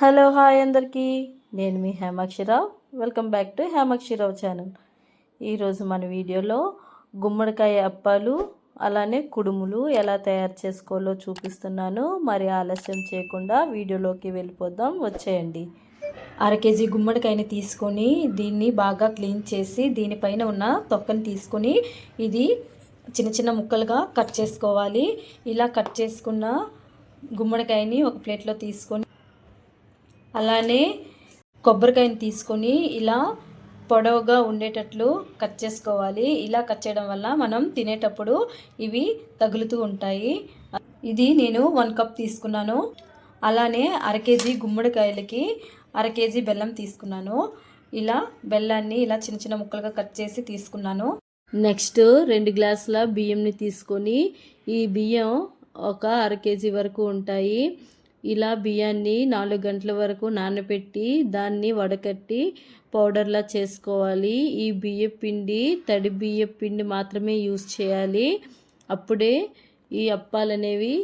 Hello hi అందరికీ. నేను మీ Hemakshi Rao. Welcome back to Hemakshi Rao channel ఈరోజు మన వీడియోలో గుమ్మడికాయ అప్పాలు అలానే కుడుములు ఎలా తయారు చేసుకోవాలో చూపిస్తున్నాను. మరి ఆలస్యం చేయకుండా వీడియోలోకి వెళ్ళిపోదాం. వచ్చేయండి. అర కేజీ గుమ్మడికాయని తీసుకొని దీన్ని బాగా క్లీన్ చేసి దీనిపైన ఉన్న తొక్కని తీసుకొని ఇది చిన్న చిన్న ముక్కలుగా కట్ చేసుకోవాలి. ఇలా కట్ చేసుకున్న గుమ్మడికాయని ఒక ప్లేట్లో తీసుకొని అలానే కొబ్బరికాయని తీసుకొని ఇలా పొడవుగా ఉండేటట్లు కట్ చేసుకోవాలి. ఇలా కట్ చేయడం వల్ల మనం తినేటప్పుడు ఇవి తగులుతూ ఉంటాయి. ఇది నేను వన్ కప్ తీసుకున్నాను. అలానే అర కేజీ గుమ్మడికాయలకి అర కేజీ బెల్లం తీసుకున్నాను. ఇలా బెల్లాన్ని ఇలా చిన్న చిన్న ముక్కలుగా కట్ చేసి తీసుకున్నాను. నెక్స్ట్ రెండు గ్లాసుల బియ్యంని తీసుకొని ఈ బియ్యం ఒక అర కేజీ వరకు ఉంటాయి. ఇలా బియ్యాన్ని నాలుగు గంటల వరకు నానబెట్టి దాన్ని వడకట్టి పౌడర్లా చేసుకోవాలి. ఈ బియ్య పిండి తడి బియ్య పిండి మాత్రమే యూస్ చేయాలి. అప్పుడే ఈ అప్పాలు అనేవి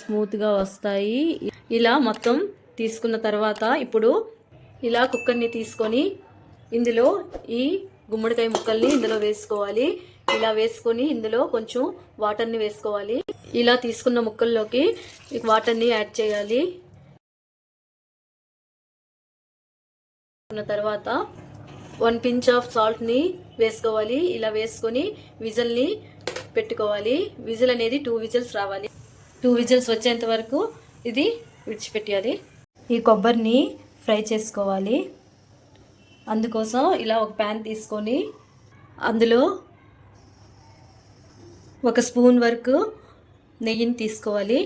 స్మూత్గా వస్తాయి. ఇలా మొత్తం తీసుకున్న తర్వాత ఇప్పుడు ఇలా కుక్కర్ని తీసుకొని ఇందులో ఈ గుమ్మడికాయ ముక్కల్ని ఇందులో వేసుకోవాలి. ఇలా వేసుకొని ఇందులో కొంచెం వాటర్ని వేసుకోవాలి. ఇలా తీసుకున్న ముక్కల్లోకి వాటర్ని యాడ్ చేయాలి. తర్వాత వన్ పించ్ ఆఫ్ సాల్ట్ని వేసుకోవాలి. ఇలా వేసుకొని విజిల్ని పెట్టుకోవాలి. విజిల్ అనేది టూ విజిల్స్ రావాలి. టూ విజిల్స్ వచ్చేంత వరకు ఇది విడిచిపెట్టాలి ఈ కొబ్బరిని ఫ్రై చేసుకోవాలి. అందుకోసం ఇలా ఒక ప్యాన్ తీసుకొని అందులో ఒక స్పూన్ వరకు నెయ్యిని తీసుకోవాలి.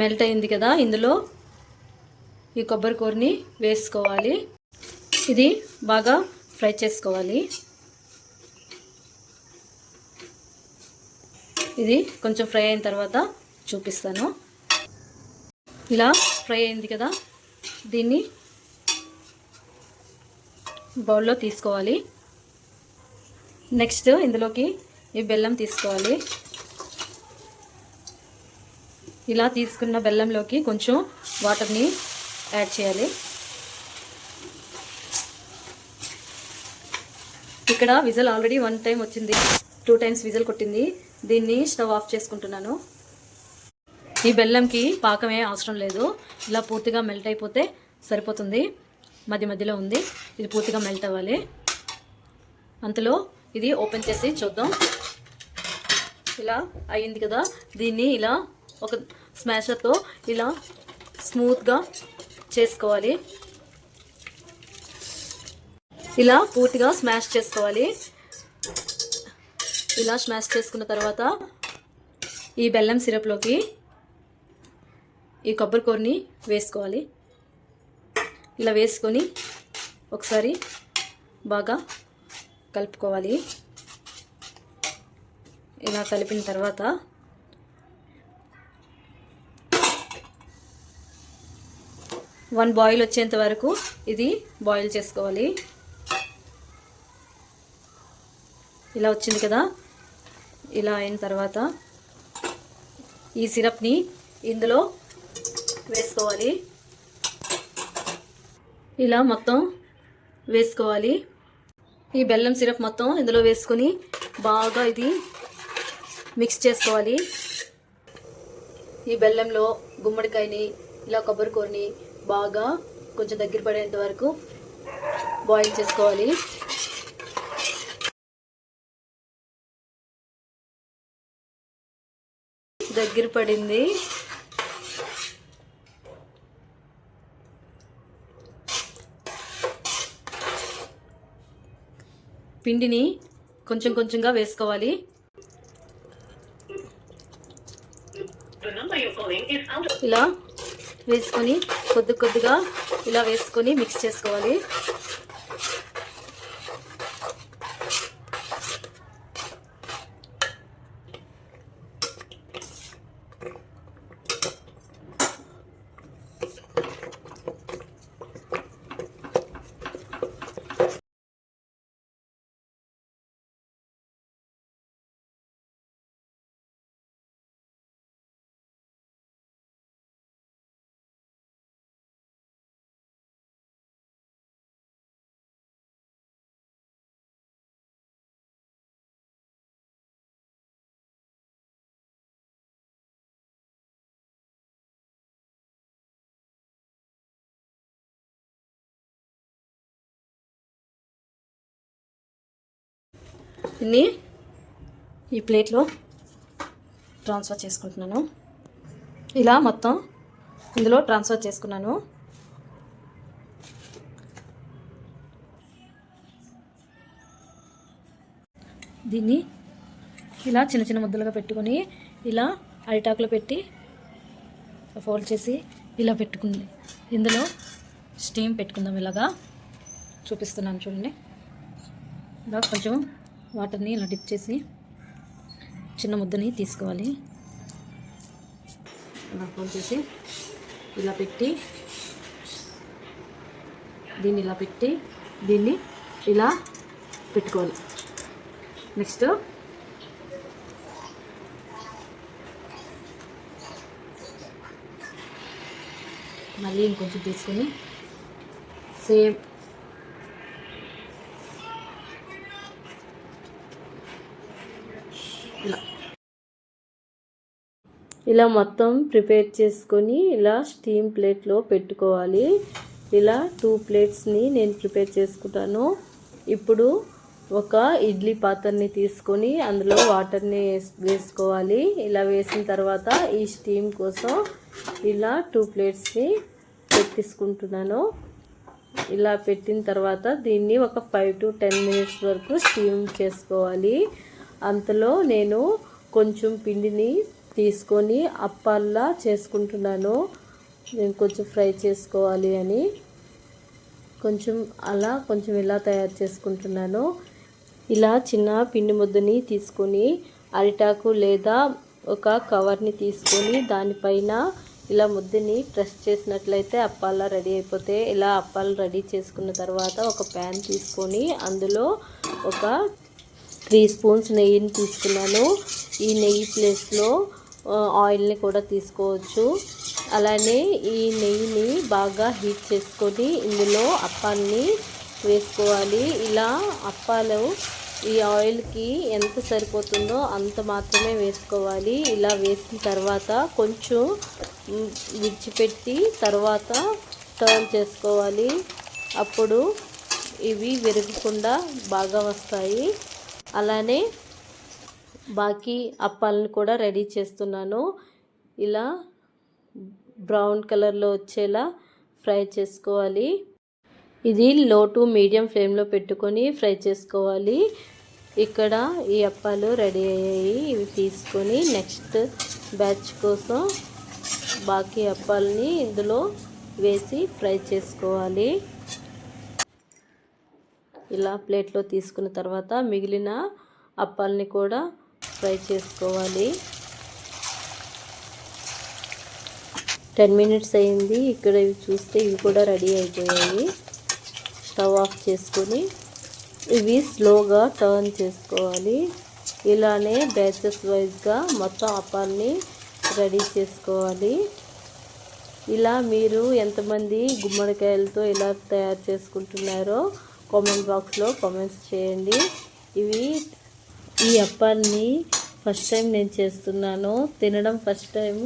మెల్ట్ అయింది కదా ఇందులో ఈ కొబ్బరి కూరని వేసుకోవాలి. ఇది బాగా ఫ్రై చేసుకోవాలి. ఇది కొంచెం ఫ్రై అయిన తర్వాత చూపిస్తాను. ఇలా ఫ్రై అయింది కదా దీన్ని బౌల్లో తీసుకోవాలి. నెక్స్ట్ ఇందులోకి ఈ బెల్లం తీసుకోవాలి. ఇలా తీసుకున్న బెల్లంలోకి కొంచెం వాటర్ని యాడ్ చేయాలి. ఇక్కడ విజల్ ఆల్రెడీ వన్ టైం వచ్చింది. టూ టైమ్స్ విజల్ కొట్టింది. దీన్ని స్టవ్ ఆఫ్ చేసుకుంటున్నాను. ఈ బెల్లంకి పాకమే అవసరం లేదు. ఇలా పూర్తిగా మెల్ట్ అయిపోతే సరిపోతుంది. మధ్య మధ్యలో ఉంది. ఇది పూర్తిగా మెల్ట్ అవ్వాలి. అంతలో ఇది ఓపెన్ చేసి చూద్దాం. ఇలా అయ్యింది కదా. దీన్ని ఇలా ఒక స్మాషర్తో ఇలా స్మూత్గా చేసుకోవాలి. ఇలా పూర్తిగా స్మాష్ చేసుకోవాలి. ఇలా స్మాష్ చేసుకున్న తర్వాత ఈ బెల్లం సిరప్లోకి ఈ కొబ్బరికూరని వేసుకోవాలి. ఇలా వేసుకొని ఒకసారి బాగా కలుపుకోవాలి. ఇలా కలిపిన తర్వాత వన్ బాయిల్ వచ్చేంత వరకు ఇది బాయిల్ చేసుకోవాలి. ఇలా వచ్చింది కదా? ఇలా అయిన తర్వాత ఈ సిరప్ని ఇందులో వేసుకోవాలి. ఇలా మొత్తం వేసుకోవాలి. ఈ బెల్లం సిరప్ మొత్తం ఇందులో వేసుకొని బాగా ఇది మిక్స్ చేసుకోవాలి. ఈ బెల్లంలో గుమ్మడికాయని ఇలా కొబ్బరికూరని బాగా కొంచెం దగ్గర పడేంత వరకు బాయిల్ చేసుకోవాలి. దగ్గర పడింది. పిండిని కొంచెం కొంచెంగా వేసుకోవాలి. ఇలా వేసుకొని కొద్ది కొద్దిగా ఇలా వేసుకొని మిక్స్ చేసుకోవాలి. ఇన్ని ఈ ప్లేట్లో ట్రాన్స్ఫర్ చేసుకుంటున్నాను. ఇలా మొత్తం ఇందులో ట్రాన్స్ఫర్ చేసుకున్నాను. దీన్ని ఇలా చిన్న చిన్న ముద్దలుగా పెట్టుకొని ఇలా అరిటాకులో పెట్టి ఫోల్డ్ చేసి ఇలా పెట్టుకుంది. ఇందులో స్టీమ్ పెట్టుకుందాం ఇలాగా. చూపిస్తున్నాను చూడండి. ఇలా కొంచెం వాటర్ని ఇలా డిప్ చేసి చిన్న ముద్దని తీసుకోవాలి. ఇలా ఫోన్ చేసి ఇలా పెట్టి దీన్ని ఇలా పెట్టి దీన్ని ఇలా పెట్టుకోవాలి. నెక్స్ట్ మళ్ళీ ఇంకొంచెం తీసుకొని సేమ్ ఇలా. ఇలా మొత్తం ప్రిపేర్ చేసుకొని ఇలా స్టీమ్ ప్లేట్లో పెట్టుకోవాలి. ఇలా టూ ప్లేట్స్ని నేను ప్రిపేర్ చేసుకుంటాను. ఇప్పుడు ఒక ఇడ్లీ పాత్రని తీసుకొని అందులో వాటర్ని వేసుకోవాలి. ఇలా వేసిన తర్వాత ఈ స్టీమ్ కోసం ఇలా టూ ప్లేట్స్ని పెట్టించుకుంటున్నాను ఇలా పెట్టిన తర్వాత దీన్ని ఒక ఫైవ్ టు టెన్ మినిట్స్ వరకు స్టీమ్ చేసుకోవాలి. అంతలో నేను కొంచెం పిండిని తీసుకొని అప్పాల్లా చేసుకుంటున్నాను. నేను కొంచెం ఫ్రై చేసుకోవాలి అని. కొంచెం అలా కొంచెం ఇలా తయారు చేసుకుంటున్నాను ఇలా చిన్న పిండి ముద్దని తీసుకొని అరిటాకు లేదా ఒక కవర్ని తీసుకొని దానిపైన ఇలా ముద్దని ప్రెస్ చేసినట్లయితే అప్పాలా రెడీ అయిపోతే ఇలా అప్పాలు రెడీ చేసుకున్న తర్వాత ఒక ప్యాన్ తీసుకొని అందులో ఒక త్రీ స్పూన్స్ నెయ్యిని తీసుకున్నాను. ఈ నెయ్యి ప్లేస్లో ఆయిల్ని కూడా తీసుకోవచ్చు. అలానే ఈ నెయ్యిని బాగా హీట్ చేసుకొని ఇందులో అప్పాన్ని వేసుకోవాలి. ఇలా అప్పాలు ఈ ఆయిల్కి ఎంత సరిపోతుందో అంత మాత్రమే వేసుకోవాలి. ఇలా వేసిన తర్వాత కొంచెం విడిచిపెట్టి తర్వాత టర్న్ చేసుకోవాలి. అప్పుడు ఇవి విరగకుండా బాగా వస్తాయి. అలానే బాకీ అప్పాలను కూడా రెడీ చేస్తున్నాను. ఇలా బ్రౌన్ కలర్లో వచ్చేలా ఫ్రై చేసుకోవాలి. ఇది లో టు మీడియం ఫ్లేమ్లో పెట్టుకొని ఫ్రై చేసుకోవాలి. ఇక్కడ ఈ అప్పాలు రెడీ అయ్యాయి. ఇవి తీసుకొని నెక్స్ట్ బ్యాచ్ కోసం బాకీ అప్పాలని ఇందులో వేసి ఫ్రై చేసుకోవాలి. ఇలా ప్లేట్లో తీసుకున్న తర్వాత మిగిలిన అప్పాలని కూడా ఫ్రై చేసుకోవాలి. టెన్ మినిట్స్ అయింది. ఇక్కడ ఇవి చూస్తే ఇవి కూడా రెడీ అయిపోయాయి. స్టవ్ ఆఫ్ చేసుకొని ఇవి స్లోగా టర్న్ చేసుకోవాలి. ఇలానే బ్యాచెస్ వైజ్గా మొత్తం అప్పాలని రెడీ చేసుకోవాలి. ఇలా మీరు ఎంతమంది గుమ్మడికాయలతో ఇలా తయారు చేసుకుంటున్నారో కామెంట్ బాక్స్లో కామెంట్స్ చేయండి. ఇవి ఈ అప్పాన్ని ఫస్ట్ టైం నేను చేస్తున్నాను. తినడం ఫస్ట్ టైం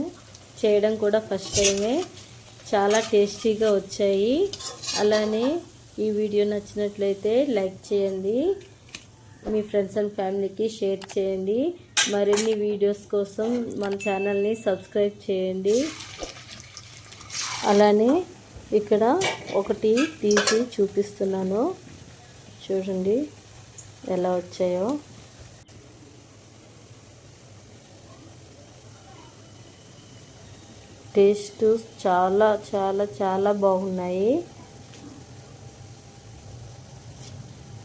చేయడం కూడా ఫస్ట్ టైమే చాలా టేస్టీగా వచ్చాయి. అలానే ఈ వీడియో నచ్చినట్లయితే లైక్ చేయండి. మీ ఫ్రెండ్స్ అండ్ ఫ్యామిలీకి షేర్ చేయండి. మరిన్ని వీడియోస్ కోసం మన ఛానల్ని సబ్స్క్రైబ్ చేయండి. అలానే ఇక్కడ ఒకటి తీసి చూపిస్తున్నాను. చూడండి ఎలా వచ్చాయో. టేస్ట్ చాలా చాలా చాలా బాగున్నాయి.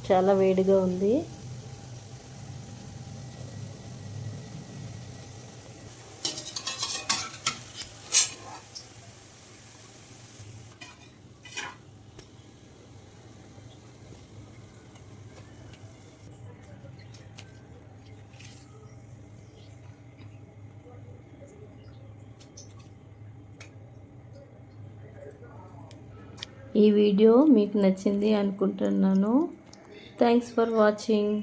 చాలా వేడిగా ఉంది. ఈ వీడియో మీకు నచ్చింది అనుకుంటున్నాను. Thanks for watching